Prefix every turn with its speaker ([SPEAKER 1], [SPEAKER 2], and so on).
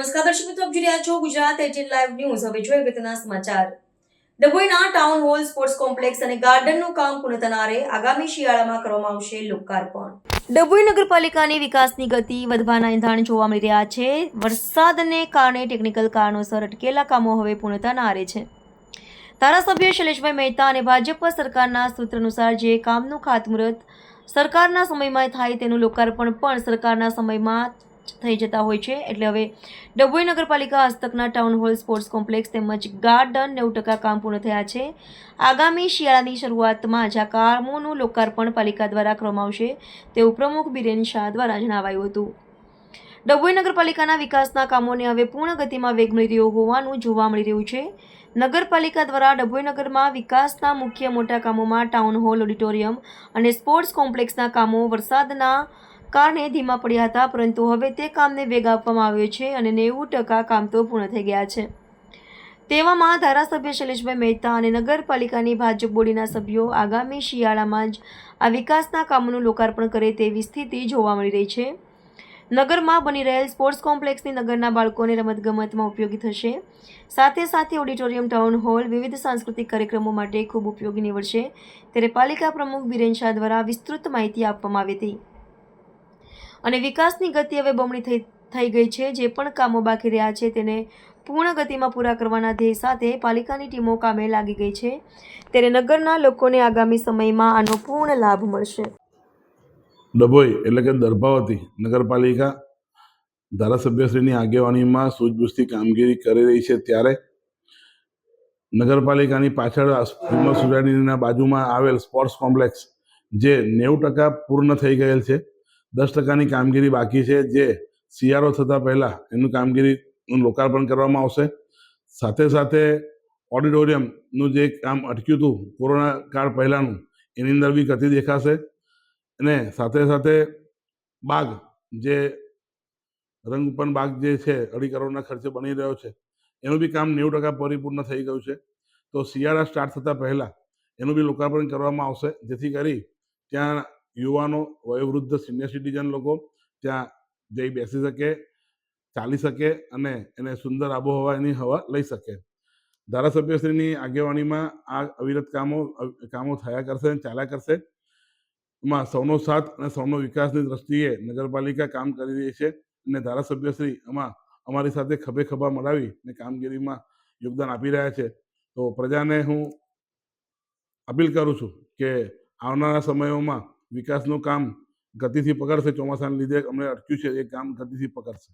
[SPEAKER 1] નમસ્કાર દર્શક મિત્રો, આપ જોઈ રહ્યા છો ગુજરાત એટીન લાઈવ ન્યૂઝ. હવે જોઈએ અગત્યના સમાચાર. ડભોઈના ટાઉન હોલ સ્પોર્ટ્સ કોમ્પ્લેક્સ અને ગાર્ડનનું કામ પૂર્ણ થનારે આગામી શિયાળામાં કરવામાં આવશે લોકાર્પણ. ડભોઈ નગરપાલિકાની વિકાસની ગતિ વધવાના એંધાણ જોવા મળી રહ્યા છે. વરસાદને કારણે ટેકનિકલ કારણોસર અટકેલા કામો હવે પૂર્ણ થનારે છે. ધારાસભ્ય શૈલેષભાઈ મહેતા અને ભાજપ સરકારના સૂત્ર અનુસાર જે કામનું ખાતમુહૂર્ત સરકારના સમયમાં થાય તેનું લોકાર્પણ પણ સરકારના સમયમાં થઈ જતા હોય છે. એટલે હવે ડભોઈ નગરપાલિકા હસ્તકના ટાઉન હોલ સ્પોર્ટ્સ કોમ્પ્લેક્સ તેમજ ગાર્ડન નેવું ટકા કામ પૂર્ણ થયા છે. આગામી શિયાળાની શરૂઆતમાં જ આ કામોનું લોકાર્પણ પાલિકા દ્વારા કરવામાં આવશે તેવું પ્રમુખ બિરેન શાહ દ્વારા જણાવાયું હતું. ડભોઈ નગરપાલિકાના વિકાસના કામોને હવે પૂર્ણ ગતિમાં વેગ મળી રહ્યો હોવાનું જોવા મળી રહ્યું છે. નગરપાલિકા દ્વારા ડભોઈ નગરમાં વિકાસના મુખ્ય મોટા કામોમાં ટાઉન હોલ ઓડિટોરિયમ અને સ્પોર્ટ્સ કોમ્પ્લેક્સના કામો વરસાદના કારણે ધીમા પડ્યા હતા, પરંતુ હવે તે કામને વેગ આપવામાં આવ્યો છે અને નેવું ટકા કામ તો પૂર્ણ થઈ ગયા છે. તેવામાં ધારાસભ્ય શૈલેષભાઈ મહેતા અને નગરપાલિકાની ભાજપ બોડીના સભ્યો આગામી શિયાળામાં જ આ વિકાસના કામોનું લોકાર્પણ કરે તેવી સ્થિતિ જોવા મળી રહી છે. નગરમાં બની રહેલ સ્પોર્ટ્સ કોમ્પ્લેક્સની નગરના બાળકોને રમતગમતમાં ઉપયોગી થશે. સાથે સાથે ઓડિટોરિયમ, ટાઉન હોલ, વિવિધ સાંસ્કૃતિક કાર્યક્રમો માટે ખૂબ ઉપયોગી નીવડશે. ત્યારે પાલિકા પ્રમુખ બિરેન શાહ દ્વારા વિસ્તૃત માહિતી આપવામાં આવી હતી. અને વિકાસની ગતિ હવે બમણી થઈ થઈ ગઈ છે. જે પણ કામો બાકી રહ્યા છે તેને પૂર્ણ ગતિમાં પૂરા કરવાના ધ્યેય સાથે પાલિકાની ટીમો કામે લાગી ગઈ છે. ત્યારે નગરના લોકોને આગામી સમયમાં આનો પૂર્ણ લાભ મળશે.
[SPEAKER 2] ડભોઈ એટલે કે દર્ભાવતી નગરપાલિકા ધારાસભ્યશ્રીની આગેવાનીમાં સૂઝબૂછથી કામગીરી કરી રહી છે ત્યારે નગરપાલિકાની પાછળ સોસાયટીના બાજુમાં આવેલ સ્પોર્ટ્સ કોમ્પ્લેક્સ જે નેવું ટકા પૂર્ણ થઈ ગયેલ છે. દસ ટકાની કામગીરી બાકી છે. જે શિયાળો થતાં પહેલાં એનું કામગીરીનું લોકાર્પણ કરવામાં આવશે. સાથે સાથે ઓડિટોરિયમનું જે કામ અટક્યું હતું, કોરોના કાળ પહેલાંનું, એની અંદર બી ગતિ દેખાશે. અને સાથે સાથે બાગ, જે રંગપન બાગ જે છે અઢી કરોડના ખર્ચે બની રહ્યો છે, એનું બી કામ નેવું ટકા પરિપૂર્ણ થઈ ગયું છે. તો શિયાળા સ્ટાર્ટ થતાં પહેલાં એનું બી લોકાર્પણ કરવામાં આવશે, જેથી કરી ત્યાં યુવાનો, વયોવૃદ્ધ સિનિયર સિટીઝન લોકો ત્યાં જઈ બેસી શકે, ચાલી શકે અને એને સુંદર આબોહવા એની હવા લઈ શકે. ધારાસભ્યશ્રીની આગેવાનીમાં આ અવિરત કામો કામો થયા કરશે અને ચાલ્યા કરશે. એમાં સૌનો સાથ અને સૌનો વિકાસની દ્રષ્ટિએ નગરપાલિકા કામ કરી રહી છે અને ધારાસભ્યશ્રી એમાં અમારી સાથે ખભે ખભા મળાવી અને કામગીરીમાં યોગદાન આપી રહ્યા છે. તો પ્રજાને હું અપીલ કરું છું કે આવનારા સમયોમાં વિકાસનું કામ ગતિથી પકડશે ચોમાસાના લીધે. અમને અટક્યું છે એ કામ ગતિથી પકડશે.